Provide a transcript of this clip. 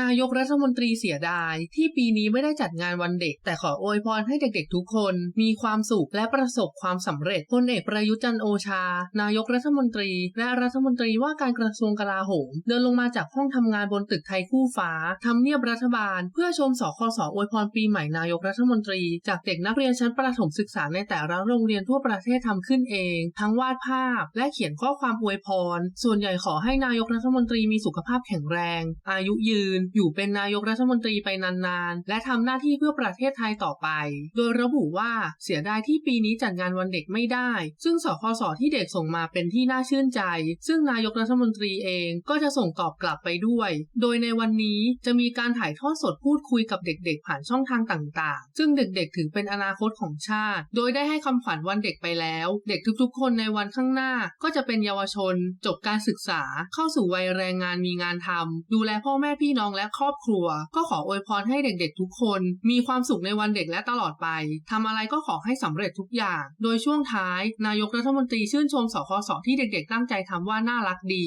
นายกรัฐมนตรีเสียดาย ที่ปีนี้ไม่ได้จัดงานวันเด็ก แต่ขออวยพรให้เด็กๆทุกคน มีความสุขและประสบความสำเร็จพลเอกประยุทธ์จันโอชา นายกรัฐมนตรี และรัฐมนตรีว่าการกระทรวงกลาโหม เดินลงมาจากห้องทำงานบนตึกไทยคู่ฟ้าทำเนียบรัฐบาล เพื่อชมสคสอวยพรปีใหม่นายกรัฐมนตรี จากเด็กนักเรียนชั้นประถมศึกษาในแต่ละโรงเรียนทั่วประเทศทำขึ้นเอง ทั้งวาดภาพ และเขียนข้อความอวยพร ส่วนใหญ่ขอให้นายกรัฐมนตรีมีสุขภาพแข็งแรง อายุยืนอยู่เป็นนายกรัฐมนตรีไปนานๆ และทำหน้าที่เพื่อประเทศไทยต่อไป โดยระบุว่าเสียดายที่ปีนี้จัดงานวันเด็กไม่ได้ ซึ่งสคสที่เด็กส่งมาเป็นที่น่าชื่นใจ ซึ่งนายกรัฐมนตรีเองก็จะส่งตอบกลับไปด้วย โดยในวันนี้จะมีการถ่ายทอดสดพูดคุยกับเด็กๆ ผ่านช่องทางต่างๆ ซึ่งเด็กๆ ถือเป็นอนาคตของชาติ โดยได้ให้คำขวัญวันเด็กไปแล้ว เด็กทุกๆ คนในวันข้างหน้าก็จะเป็นเยาวชน จบการศึกษา เข้าสู่วัยแรงงานมีงานทำดูแลพ่อแม่พี่น้องและครอบครัว ก็ขออวยพรให้เด็กๆ ทุกคน มีความสุขในวันเด็กและตลอดไปทำอะไรก็ขอให้สำเร็จทุกอย่าง โดยช่วงท้าย นายกรัฐมนตรีชื่นชมสคสที่เด็กๆ ตั้งใจทำว่าน่ารักดี